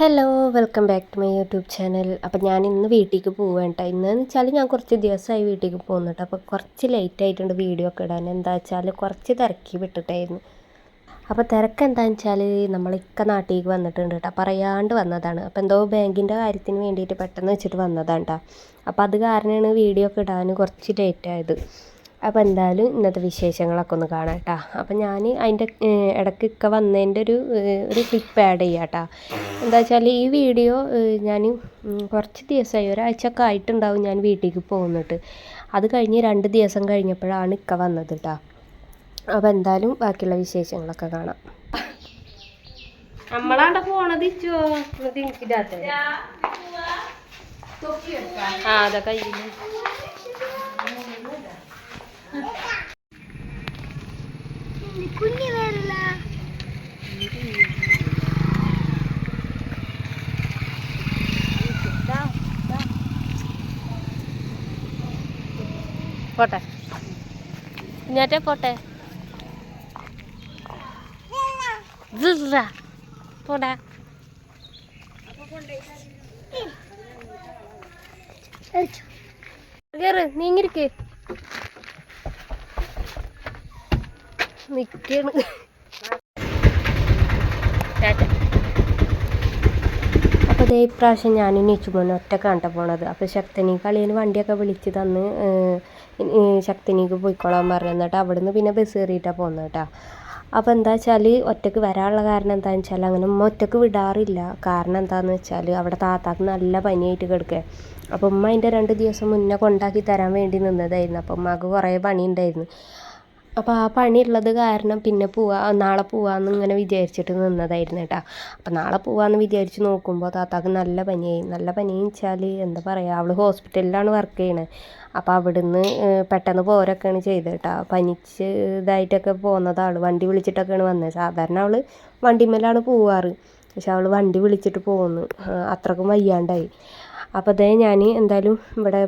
Hello welcome back to my YouTube channel അപ്പോൾ ഞാൻ ഇന്ന് വീട്ടിലേക്ക് പോവുകയാണ് കേട്ടോ ഇന്ന് വെച്ചാൽ ഞാൻ കുറച്ച് ദിവസമായി വീട്ടിലേക്ക് പോകുന്നുണ്ട്. അപ്പോൾ കുറച്ച് ലേറ്റ് ആയിട്ടുണ്ട് വീഡിയോ ഒക്കെ ഇടാൻ. എന്താ വെച്ചാൽ കുറച്ച് തിരക്കി വിട്ടിട്ടായിരുന്നു. അപ്പോൾ തിരക്ക് എന്താണെന്ന് വെച്ചാൽ നമ്മൾ ഇക്ക നാട്ടിലേക്ക് വന്നിട്ടുണ്ട് കേട്ടോ പറയാണ്ട് വന്നതാണ്. അപ്പോൾ എന്തോ ബാങ്കിന്റെ കാര്യത്തിന് വേണ്ടിയിട്ട് പെട്ടെന്ന് വെച്ചിട്ട് വന്നതാണ് കേട്ടോ അപ്പോൾ അത് കാരണമാണ് വീഡിയോ ഒക്കെ ഇടാൻ കുറച്ച് ലേറ്റ് ആയത്. അപ്പോൾ എന്തായാലും ഇന്നത്തെ വിശേഷങ്ങളൊക്കെ ഒന്ന് കാണാം കേട്ടോ അപ്പോൾ ഞാൻ അതിന്റെ ഇടയ്ക്ക് ഒക്കെ വന്നതിന്റെ ഒരു ഒരു ക്ലിപ്പ് ആഡ് ചെയ്യാം കേട്ടോ എന്താ വെച്ചാൽ ഈ വീഡിയോ ഞാൻ കുറച്ച് ദിവസമായി ഒരാഴ്ചയൊക്കെ ആയിട്ടുണ്ടാവും ഞാൻ വീട്ടിലേക്ക് പോകുന്നിട്ട് അത് കഴിഞ്ഞ് രണ്ട് ദിവസം കഴിഞ്ഞപ്പോഴാണ് ഇക്ക വന്നത് കേട്ടോ അപ്പോൾ എന്തായാലും ബാക്കിയുള്ള വിശേഷങ്ങളൊക്കെ കാണാം. നമ്മളാണ്ട പോണത് ആ അതെ കുഞ്ഞി വരില്ല പോട്ടെ. കുഞ്ഞാറ്റെ പോട്ടെ. പോടാ. കേറ് നീങ്ങിരിക്ക് നിക്കാണ് അപ്പോൾ ഇതേ ഇപ്രാവശ്യം ഞാൻ നീച്ചുമോനെ ഒറ്റ കേട്ടോ പോണത്. അപ്പോൾ ശക്തനി കളിയിൽ വണ്ടിയൊക്കെ വിളിച്ച് തന്ന് ശക്തനിക്ക് പോയിക്കോളാൻ പറഞ്ഞു എന്നിട്ട് അവിടുന്ന് പിന്നെ ബസ് കയറിയിട്ടാണ് പോകുന്നത് കേട്ടോ. അപ്പോൾ എന്താ വെച്ചാൽ ഒറ്റയ്ക്ക് വരാനുള്ള കാരണം എന്താണെന്ന് വെച്ചാൽ അങ്ങനെ ഉമ്മ ഒറ്റയ്ക്ക് വിടാറില്ല. കാരണം എന്താണെന്ന് വെച്ചാൽ അവിടെ താത്താക്ക് നല്ല പനിയായിട്ട് കിടക്കുക അപ്പോൾ ഉമ്മ അതിന്റെ രണ്ട് ദിവസം മുന്നേ കൊണ്ടാക്കി തരാൻ വേണ്ടി നിന്നതായിരുന്നു. അപ്പോൾ ഉമ്മക്ക് കുറേ പണിയുണ്ടായിരുന്നു. അപ്പോൾ ആ പണിയുള്ളത് കാരണം പിന്നെ പോവാ നാളെ പോവാമെന്ന് ഇങ്ങനെ വിചാരിച്ചിട്ട് നിന്നതായിരുന്നു കേട്ടോ. അപ്പോൾ നാളെ പോവാമെന്ന് വിചാരിച്ച് നോക്കുമ്പോൾ താത്താക്ക് നല്ല പനിയായി. നല്ല പനി വെച്ചാൽ എന്താ പറയുക അവൾ ഹോസ്പിറ്റലിലാണ് വർക്ക് ചെയ്യണത് അപ്പോൾ അവിടുന്ന് പെട്ടെന്ന് പോരൊക്കെയാണ് ചെയ്തത് കേട്ടോ. പനിച്ച് ഇതായിട്ടൊക്കെ പോകുന്നതാണ് വണ്ടി വിളിച്ചിട്ടൊക്കെയാണ് വന്നത് സാധാരണ അവൾ വണ്ടിമേലാണ് പോവാറ്. പക്ഷെ അവൾ വണ്ടി വിളിച്ചിട്ട് പോകുന്നു അത്രക്കും വയ്യാണ്ടായി. അപ്പോൾ അതേ ഞാൻ എന്തായാലും ഇവിടെ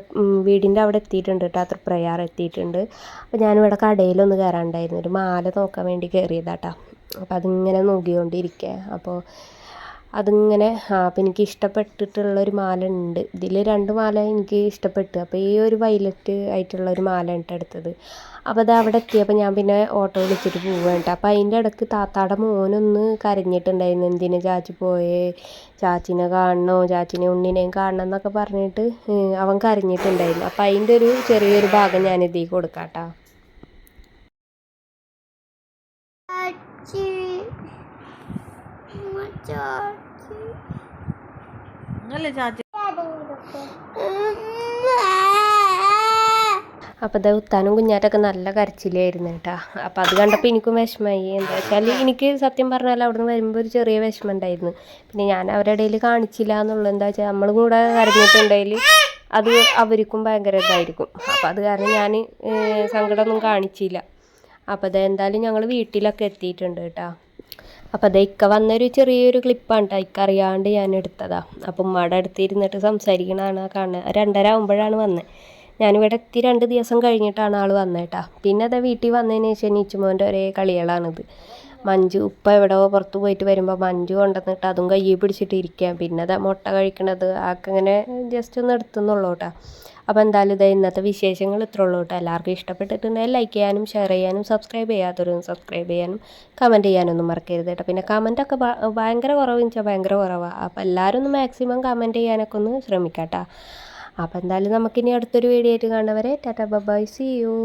വീടിന്റെ അവിടെ എത്തിയിട്ടുണ്ട് കേട്ടോ. അത്ര പ്രയാർ എത്തിയിട്ടുണ്ട്. അപ്പോൾ ഞാനിവിടെ കടയിലൊന്ന് കയറാനുണ്ടായിരുന്നു. ഒരു മാല നോക്കാൻ വേണ്ടി കയറിയതാട്ടോ അപ്പോൾ അതിങ്ങനെ നോക്കിക്കൊണ്ടിരിക്കുക. അപ്പോൾ അതിങ്ങനെ ആ അപ്പോൾ എനിക്ക് ഇഷ്ടപ്പെട്ടിട്ടുള്ള ഒരു മാല ഉണ്ട് ഇതിൽ രണ്ട് മാല എനിക്ക് ഇഷ്ടപ്പെട്ടു അപ്പോൾ ഈ ഒരു വൈലറ്റ് ആയിട്ടുള്ള ഒരു മാല ഉണ്ട് എടുത്തത്. അപ്പോൾ അത് അവിടെ എത്തിയപ്പോൾ ഞാൻ പിന്നെ ഓട്ടോ വിളിച്ചിട്ട് പോവുകയാണ് കേട്ടോ അപ്പോൾ അതിന്റെ ഇടയ്ക്ക് താത്താടെ മോനൊന്ന് കരഞ്ഞിട്ടുണ്ടായിരുന്നു. എന്തിനു ചാച്ചി പോയേ? ചാച്ചിനെ കാണണോ? ചാച്ചിനെ ഉണ്ണിനെയും കാണണം എന്നൊക്കെ പറഞ്ഞിട്ട് അവൻ കരഞ്ഞിട്ടുണ്ടായിരുന്നു. അപ്പോൾ അതിന്റെ ഒരു ചെറിയൊരു ഭാഗം ഞാൻ ഇതിൽ കൊടുക്കാം കേട്ടോ അപ്പോൾ അത് ഉത്താനും കുഞ്ഞാറ്റൊക്കെ നല്ല കരച്ചിലായിരുന്നു കേട്ടോ. അപ്പൊ അത് കണ്ടപ്പോൾ എനിക്കും വിഷമമായി എന്താ വെച്ചാൽ എനിക്ക് സത്യം പറഞ്ഞാൽ അവിടുന്ന് വരുമ്പോൾ ഒരു ചെറിയ വിഷമം ഉണ്ടായിരുന്നു. പിന്നെ ഞാൻ അവരുടെ ഇടയിൽ കാണിച്ചില്ല എന്നുള്ളത് എന്താ വെച്ചാൽ നമ്മൾ കൂടെ കരഞ്ഞിട്ടുണ്ടെങ്കിൽ അത് അവർക്കും ഭയങ്കര ഇതായിരിക്കും. അപ്പൊ അത് കാരണം ഞാൻ സങ്കടമൊന്നും കാണിച്ചില്ല. അപ്പോൾ അത് എന്തായാലും ഞങ്ങൾ വീട്ടിലൊക്കെ എത്തിയിട്ടുണ്ട് കേട്ടോ. അപ്പോൾ അത് ഇക്ക വന്നൊരു ചെറിയൊരു ക്ലിപ്പാണ് കേട്ടോ ഇക്ക അറിയാണ്ട് ഞാൻ എടുത്തതാ അപ്പം ഉമ്മയുടെ അടുത്തിരുന്നിട്ട് സംസാരിക്കണതാണ് കാണുന്നത് രണ്ടര ആകുമ്പോഴാണ് വന്നത് ഞാനിവിടെ എത്തി രണ്ട് ദിവസം കഴിഞ്ഞിട്ടാണ് ആൾ വന്നത് കേട്ടോ പിന്നെ അത് വീട്ടിൽ വന്നതിന് ശേഷം നീച്ചുമോന്റെ ഒരേ കളികളാണിത്. മഞ്ജു ഉപ്പ എവിടെയോ പുറത്ത് പോയിട്ട് വരുമ്പോൾ മഞ്ജു കൊണ്ടുവന്നിട്ട് അതും കയ്യിൽ പിടിച്ചിട്ട് ഇരിക്കാം. പിന്നെ അത് മുട്ട കഴിക്കണത് ആക്കങ്ങനെ ജസ്റ്റ് ഒന്ന് എടുത്തുന്നുള്ളൂ കേട്ടോ അപ്പോൾ എന്തായാലും ഇതേ ഇന്നത്തെ വിശേഷങ്ങൾ ഇത്ര ഉള്ളൂ കേട്ടോ. എല്ലാവർക്കും ഇഷ്ടപ്പെട്ടിട്ടുണ്ടെങ്കിൽ ലൈക്ക് ചെയ്യാനും ഷെയർ ചെയ്യാനും സബ്സ്ക്രൈബ് ചെയ്യാത്തവരും സബ്സ്ക്രൈബ് ചെയ്യാനും കമന്റ് ചെയ്യാനൊന്നും മറക്കരുത് കേട്ടോ. പിന്നെ കമന്റൊക്കെ ഭയങ്കര കുറവെന്ന് വെച്ചാൽ ഭയങ്കര കുറവാണ് അപ്പോൾ എല്ലാവരും ഒന്ന് മാക്സിമം കമന്റ് ചെയ്യാനൊക്കെ ഒന്ന് ശ്രമിക്കാം കേട്ടോ അപ്പോൾ എന്തായാലും നമുക്കിനി അടുത്തൊരു വീഡിയോ ആയിട്ട് കാണുന്നവരെ ടാറ്റ ബൈ സി യു